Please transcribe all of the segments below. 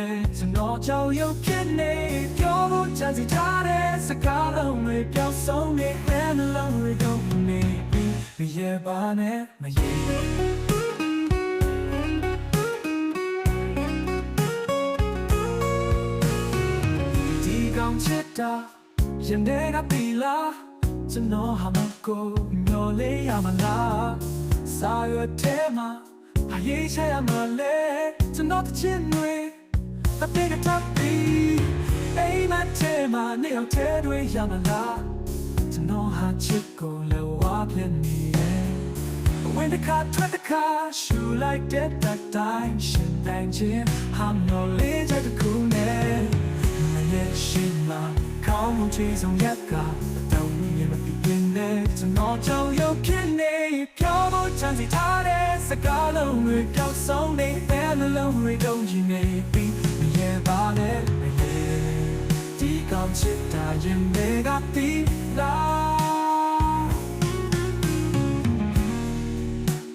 နေကျွန်တော်ကြောက်ရွံ့ဖြစ်နေပြောဖို့ချမ်းစီထားတဲ့စကားလုံးတွေပြောင်းဆုံးနေတဲ့နှလုံးတွေတော့နေပြီးမရေပါနဲ့မရေဒီကောင်ချစ်တာရင်ထဲကပြီလားကျွန်တော်ဟာမကိုမျောလေးရမလားစာရွက်ထဲမှာအရေးချရမလဲကျွန်တော်တစ်ချစ်တွေ အတေကတပ်ပြီးအိမ်မထဲမှာနေအောင်ထဲတွေရမလားကျွန်တော်ဟာချစ်ကိုလည်းဝါပြနေရဲ့ When the car tried the car, shoe like that that time, shin dang chin, I'm no later to cool net. My head shin ma, come on cheese on yet car, don't you ever begin there to not tell your kidney, pure boat chance it hard as a gallow with your song, they fell alone with don't you may be, yeah, about it, yeah. Deep on shit, I am mega deep, la.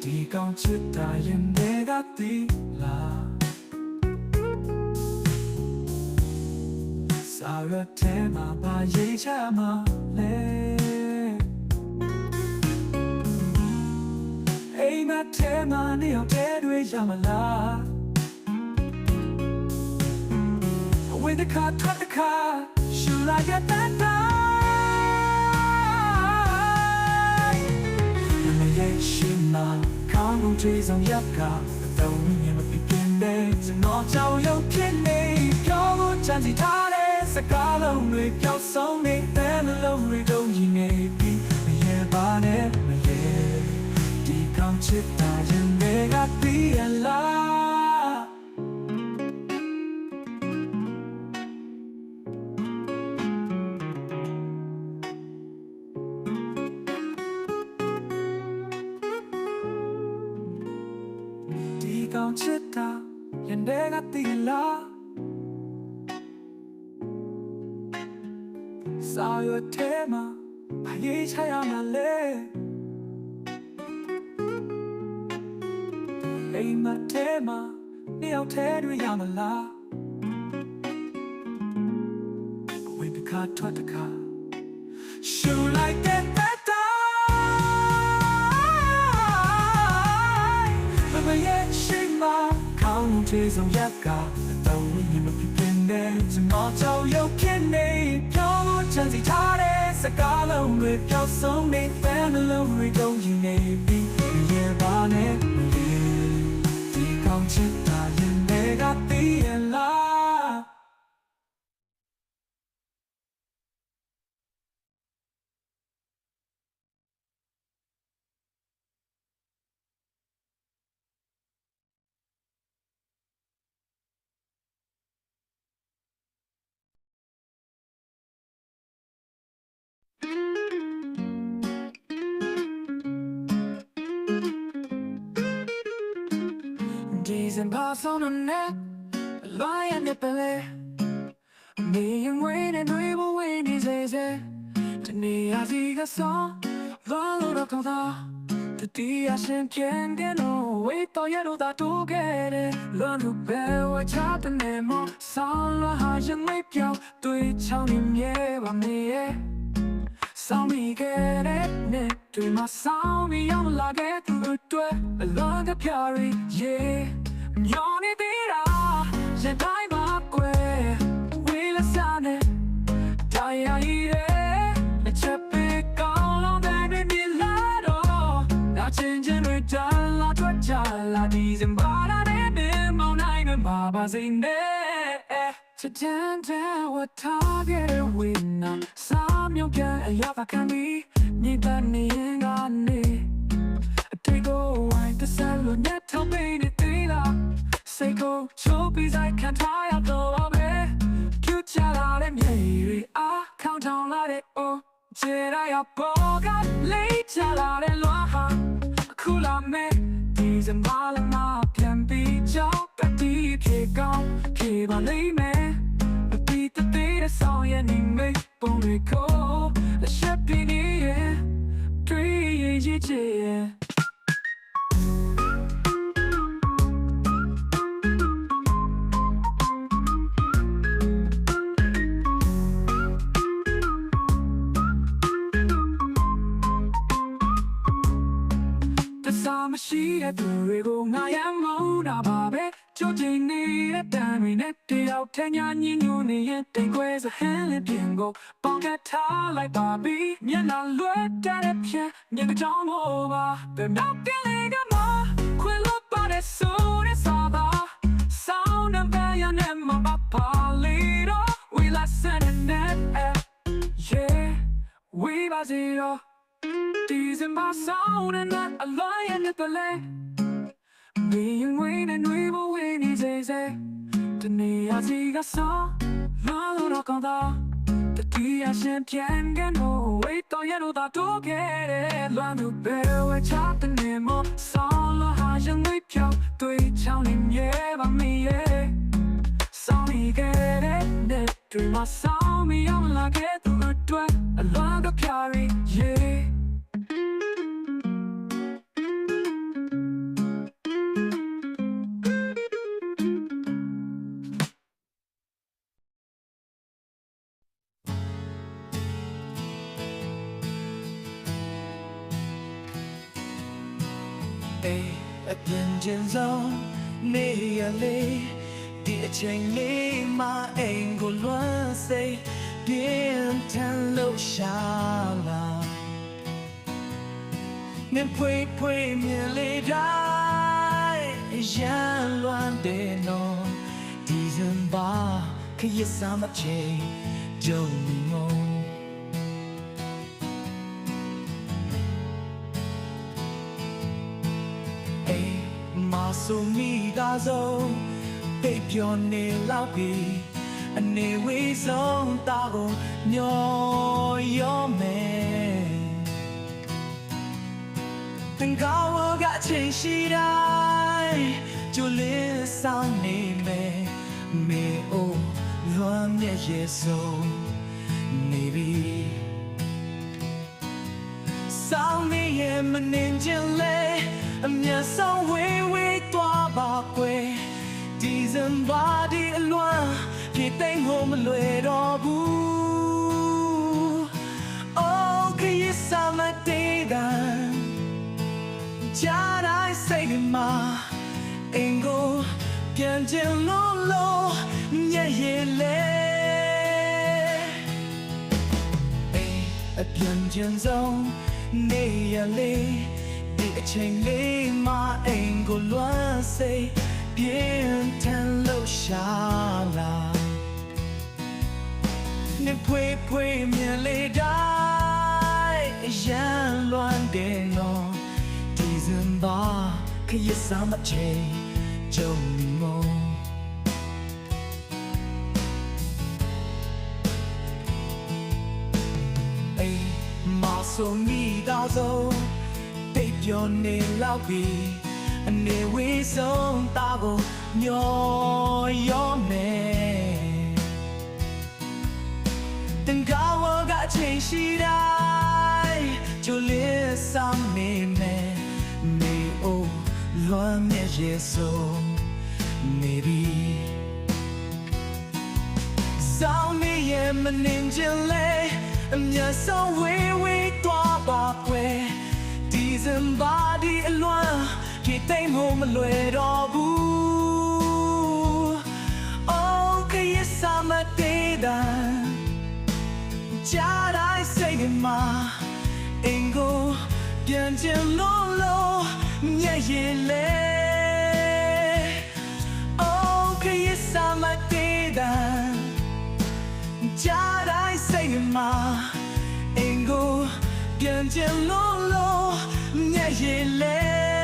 ဒီကောင်ချစ်တာရင်တွေကတည်လားစာရွက်ထဲမှာပါရေးချမှာလဲအိမ်မက်ထဲမှာနေအောင်တဲတွေရမလား When the car cut the car should I get that time မရဲ့ရှိမှကောင်းမှုတွေဆောင်ရက်ကတော့မြင်မပြင်းတဲ့ကျွန်တော်ကြောက်ရွံ့ဖြစ်နေပြောဖို့ချမ်းစီထားတဲ့စကားလုံးတွေပြောင်းဆုံးနေတဲ့နှလုံးတွေတုံးကြီးနေပြီးမရဲ့ပါနဲ့မရဲ့ဒီကောင်းချစ်တာရင်တွေကပြီးရလား ကတည်လားစာရွက်ထဲမှာဘာရေးချရမှာလဲအိမ်မက်ထဲမှာနေအောင်ထဲတွေရမလားဝိပခါထွက်တခါ Shoot like that Come to some yaka Don't you know you can dance And all tell you can name Pure chance it hard as a gallow with your song They fan alone we don't you name be Yeah bonnet Die come to die You ဒီစင်ပါဆုံးနဲ့လွားရတဲ့ပလဲနေရင်ဝင်းနဲ့တွေးဖို့ဝင်းနေစေစေတနေ့အစီကဆောလောလောတော့ကောင်းသာတတိယရှင်ပြန်တဲ့နော်ဝေးတော့ရတော့တာတိုးခဲ့တယ်လွန် သူပဲဝချတဲ့နေမဆောင်းလွားဟာရင်မေးပြောင်းတွေးချောင်းနေမြဲပါမေရဲ့ Sound me get it, net to my sound me on like it to do it. I love the purity, yeah. Nyoni tira, je dai ma kwe. We la sane, dai ya ire. Le chepe kong long dai me mi la do. Na chen chen we jan la twa cha la di zim ba la ne me mo nai me ba ba zin ne. To ten ten what target winner. Some you get a yava can be. Need that me in got me. Take away the salon net to be the dealer. Say go, show peace I can't tie up the lobby. Cute chat out and yeah, I count down like it. Oh, Jedi up, oh, got late chat out and loha. Cool on me. These and ball and up can be joke, but deep kick on. Keep on me. နှာလွှဲတဲ့ဖြန်ညင်ကြောင်မို့ပါဘယ်တော့တင်လေကမခွေလို့ပါတဲ့ဆိုတဲ့စာပါ Sound and band and my papa little we listen and that yeah we was zero December sound and that a lion at the lake being waiting and we will win is easy တနေ့အစီကစားလာလို့တော့ကောင်းတာ တတိယရှင်ပြန်ကန်လို့ဝေးတော့ရလို့သာတို့ခဲ့တယ်လွမ်းသူပဲဝဲချတဲ့နေမဆောင်းလို့ဟာရင်ဝေးပြောင်းတွေ့ချောင်းနေမြဲပါမရဲ့ဆောင်းနေခဲ့တဲ့နေ့တွေမှာဆောင်းမရမလာခဲ့သူအတွက်အလွမ်းကပြရီ yeah ပြင်းထန်လို့ရှာလာမင်းဖွေးဖွေးမြင်လေတိုင်းရန်လွမ်းတဲ့နော်ဒီဇင်ဘာခရစ်စမချေကြုံငုံအေးမဆုမိတာဆုံးပိတ်ပြောနေလောက်ပြီ အနေဝေးဆုံးတာကိုညောရောမယ်တင်ကောင်းကအချိန်ရှိတိုင်းကျူလင်းဆောင်နေမယ်မေအိုလွမ်းမြဲရဲ့ဆုံးနေပြီဆောင်းနေရဲ့မနှင်ချင်လေအမျက်ဆုံးဝေးဝေးသွားပါကွယ်ဒီဇင်ဘာဒီအလွမ်း ပြေသိမ်းဖို့မလွယ်တော့ဘူး Oh ခရီးစမတေးတန်ကြားတိုင်းစိတ်မှာအင်ကိုပြန်ချင်လို့လို့ညက်ရည်လေအေးအပြန်ကျင်ဆုံးနေရလေဒီအချိန်လေးမှာအိမ်ကိုလွှမ်းစိတ်ပြင်းထ န်လို့ရှာလာနေဖွေးဖွေးမြင်လေတိုင်းရန်လွမ်းတဲ့နော်ဒီဇင်ဘာခရစ်စမချေကြုံမောအေးမဆုံမိတာဆုံးတိတ်ပြောနေလောက်ပြီအနေဝေးဆုံးတာကိုညောရောမယ် တင်ကားဝကအချိန်ရှိတိုင်းကျိုလေးဆောင်နေမယ်မေအိုလွမ်းမြဲရဲ့ဆုံးနေပြီဆောင်းနေရဲ့မနှင်ချင်လေအမျက်ဆုံးဝေးဝေးသွားပါကွယ်ဒီဇင်ဘာ ကြားတိုင်းစိတ်ထဲမှာအင်ကိုပြန်ချင်လို့လို့မျက်ရည်လေ Oh ခရစ်စမတေးတန်ကြားတိုင်းစိတ်မှာအင်ကိုပြန်ချင်လို့လို့မျက်ရည်လဲ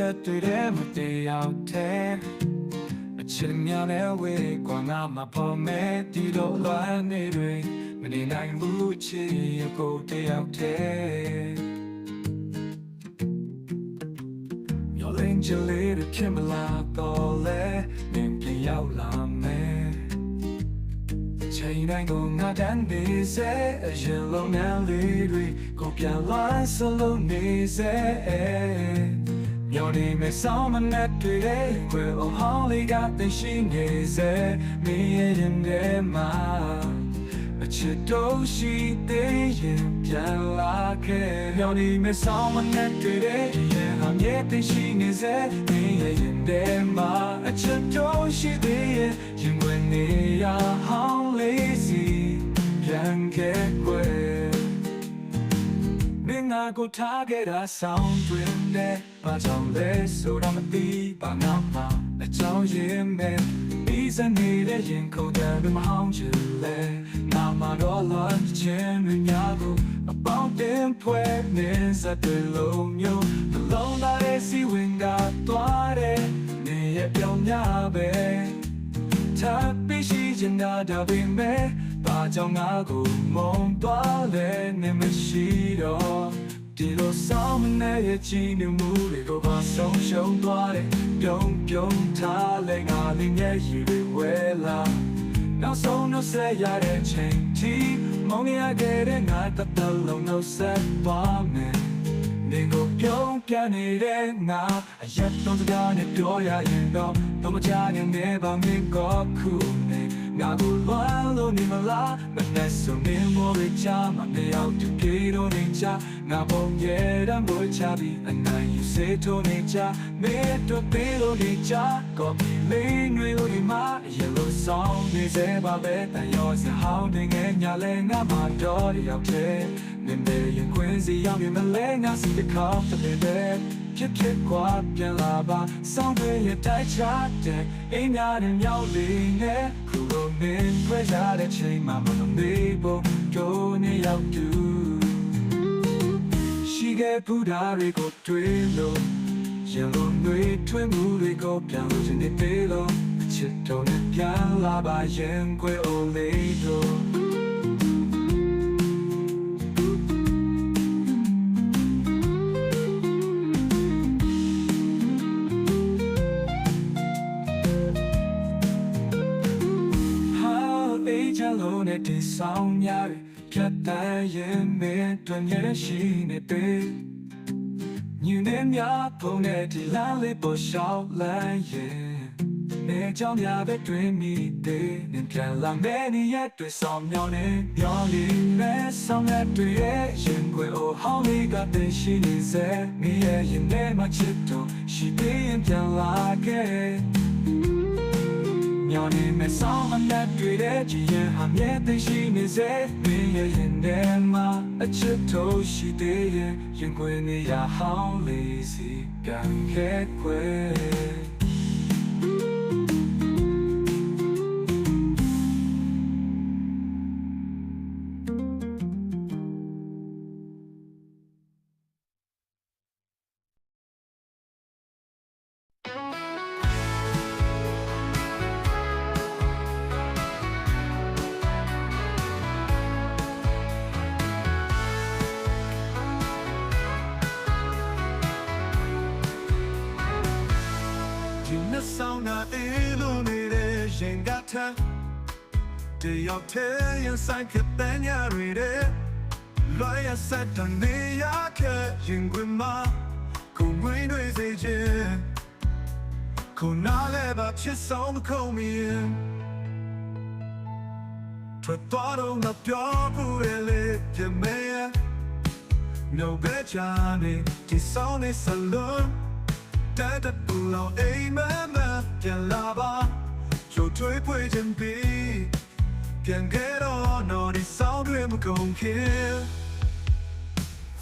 ဆက်တွေ့တဲ့မတရားတဲ့အချစ်များနဲ့ဝေးကွာငါမဖို့မဲ့ဒီလိုလွမ်းနေတွေမနေနိုင်ဘူးချစ်ရကိုတယောက်တည်းမျောလင်းချလေးတွေဖြစ်မလာတော့လဲနင်ပြန်ရောက်လာမယ်ချိန်တိုင်းကိုငါတန်းနေစေအရင်လုံးနဲ့လေးတွေကိုပြန်လာစလုံးနေစေ မျောနေမဲ့ဆောင်မနဲ့တွေ့တဲ့ဝယ်အဟောင်းလေးကသိရှိနေစေမင်းရဲ့ရင်ထဲမှာအချစ်တော့ရှိသေးရင်ပြန်လာခဲ့မျောနေမဲ့ဆောင်မနဲ့တွေ့တဲ့ရင်ဟာမြဲသိရှိနေစေမင်းရဲ့ရင်ထဲမှာအချစ်တော့ရှိသေးရင်ရင်ဝင်နေရဟောင်းလေးစီပြန်ခဲ့ွယ်မ င်းငါကိုထားခဲ့တာဆောင်းတွင်နဲ့ဘာကြောင့်လဲဆိုတာမသိပါငါမှအကြောင်းရင်းမဲ့ပြီးစနေတဲ့ရင်ခုန်တယ်မဟောင်းချင်လဲငါမှတော့လာခြင်းမများကိုအပေါင်းတင်ဖွဲ့နေစတဲ့လုံးမျိုးဘလုံးသားရဲ့စီဝင်ကသွားတယ်နေရဲ့ပြောင်းများပဲထားပြီးရှိချင်တာဒါပေမဲ့ ဘာကြောင့်ငါကိုမုန်းသွားလဲနေမရှိတော့ဒီလိုဆောင်မနေရဲ့ချီနေမှုတွေကိုပါဆုံးရှုံးသွားတယ်ပြုံးပြုံးထားလဲငါလေးရဲ့ရည်တွေဝဲလာနောက်ဆုံးတော့ဆက်ရတဲ့ချိန်တီမောင်ရခဲ့တဲ့ငါတပ်တလုံးတော့ဆက်သွားမယ်နေကိုပြုံးပြနေတဲ့ငါအရက်တော့စကားနဲ့ပြောရရင်တော့တော့မချနိုင်နေပါမင်းကိုခုနေ ငါကိုလွမ်းလို့နေမလားမနဲ့ဆိုနေမောရချာမနေအောင်တူပြေတော့နေချငါပုံရဲ့တမ်းပေါ်ချပြီးအနိုင်ယူစေထိုးနေချမေတော့ပေးလို့နေချကော်ပီလေးတွေလို့ဒီမှာရေလို့ဆောင်နေစေပါပဲတန်ရောစဟောင်းနေငယ်ညာလဲငါမတော်ရောက်တဲ့နေမေရင်ခွင်းစီရောက်ရင်မလဲငါစီတခါတည်းတဲ့ဖြစ်ဖြစ်ကွာပြန်လာပါစောင်းတွေရတိုက်ချတဲ့အိမ်များနဲ့မြောက်လေးနဲ့ခုလို နေခွဲကြတဲ့ချိန်မှာမလို့နေဖို့ကြိုးနေရောက်တူရှိခဲ့ပူတာတွေကိုတွေ့လို့ရင်လုံးတွေထွေးမှုတွေကိုပြန်လို့ခြင်းနေသေးလို့အချစ်တော်နဲ့ပြန်လာပါရင်ခွဲအိုလေးတို့ နဲ့ဒီဆောင်များဖြတ်တန်းရင်မင်းတွင်ရရှိနေတဲ့ညနေများဖုန်းနဲ့ဒီလမ်းလေးပေါ်လျှောက်လမ်းရင်နေကြောင်များပဲတွင်မိတဲ့နင်ပြန်လာမယ့်နေ့ရက်တွေဆောင်မြောင်းနေမျောလေးမဲ့ဆောင်ရက်တွေရဲ့ရင်ခွေအိုဟောင်းလေးကတင်ရှိနေစေမိရဲ့ရင်ထဲမှာချစ်တော့ရှိသေးရင်ပြန်လာခဲ့ မြောင်နေမဲ့ဆောင်မနဲ့တွေ့တဲ့ကြည်ရင်ဟာမြဲသိရှိနေစေမင်းရဲ့ရင်ထဲမှာအချစ်တို့ရှိသေးရင်ရင်ခွင်နေရဟောင်းလေးစီပြန်ခဲ့ခွေဒီ တယောက်တည်းရင်ဆိုင်ကပန်းညာတွေတဲ့လွှဲရဆက်တနေရခဲ့ရင်ခွင်မှာကိုငွေတွေစေချင်ကိုနားလဲပါချစ်ဆုံးခုံမီထွက်သွားတော့ငါပြောဖို့လေပြမဲရ No bet Johnny ဒီဆောင်နေစလုံးတက်တက်ပူလောင်အိမ်မမ ပြန်လာပါချိုထွေးပွေခြင်းပြီးပြန်ခဲ့တော့နော်ဒီဆောင်တွေမကုန်ခင်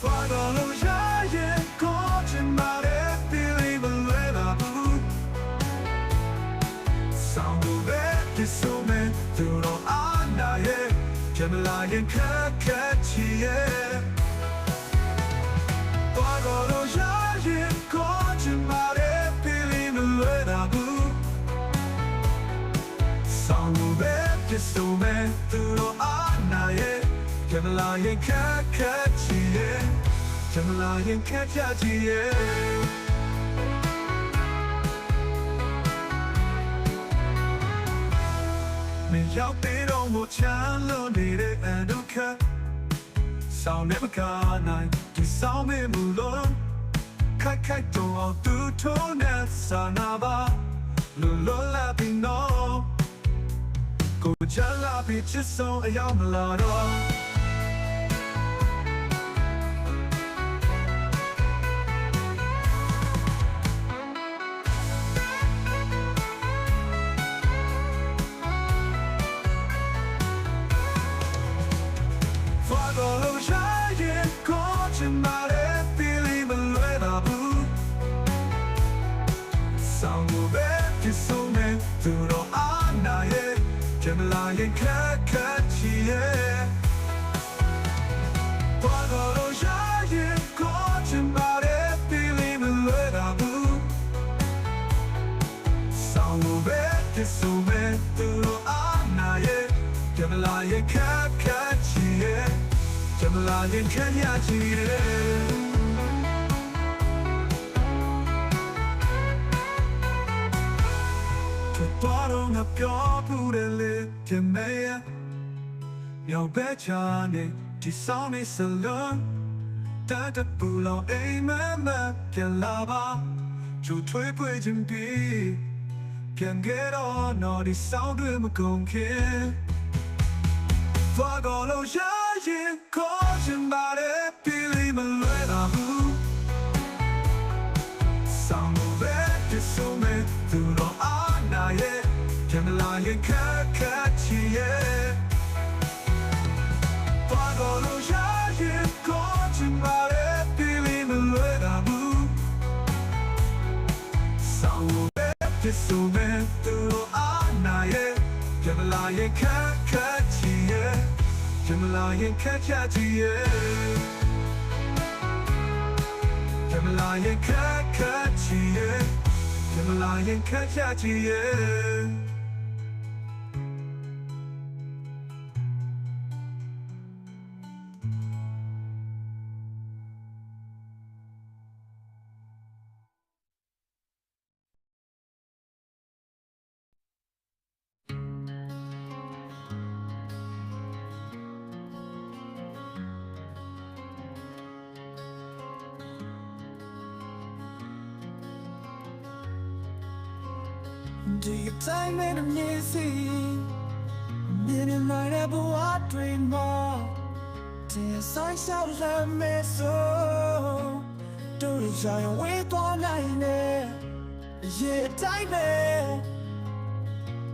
Follow the giant caught in my head feeling the way I move Sound of it is so meant to know I'm not here Can lie and catch yeah သွားတော့လို့ရ ဆိုမဲ့သူတို့အားနာရဲ့ကမလာရင်ခက်ခက်ချီရဲ့ကမလာရင်ခက်ကြချီရဲ့မင်းရောက်ပြီးတော့မချမ်းလို့နေတဲ့အန်ဒုက္ခဆောင်းနေမကနိုင်ဒီဆောင်းမေမူလို့ခိုက်ခိုက်တော့အောင်သူထုံးနဲ့စာနာပါလူလောလာပြီးနော် ကိုချလာပြီးချစ်ဆုံးအရောက်မလာတော့ Jamla ye kakachi ye Jamla ye kakachi ye ထွက်သွားတော့ငါပြောဘူးတယ်လေပြင်မဲရမြောက်ဘက်ချာနေဒီဆောင်နေစလုံးတတ်တပူလောင်အိမ်မက်မက်ပြန်လာပါကျူထွေးပွေခြင်းပြီးပြန်ခဲ့တော့နော်ဒီဆောင်တွေမကုန်ခင် သွားကောလို့ရရင်ခေါ်ချင်ပါတယ်ပြီးလိမလွယ်တာဘူး Sound of it is so mad to Jamla ye kakachi ye Himalayan kakachiye Himalayan kakachiye ဒီ တင်ဆိုင်ရှောက်လာမေဆိုတို့ရရင်ဝေးသွားနိုင်နေရေတိုင်းပဲ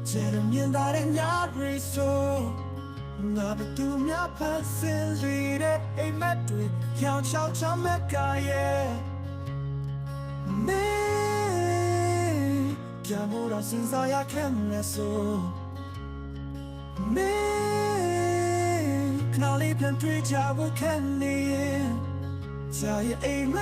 ကျန်မြင်တာတဲ့ညတွေဆိုငါဘသူများဖန်ဆင်းလေတဲ့အိမ်မက်တွေကြောင်ချောက်ချမကရဲ့ Me Piamora senza ya che ne so Me Knalli plan pre jabu kenni Tell you amen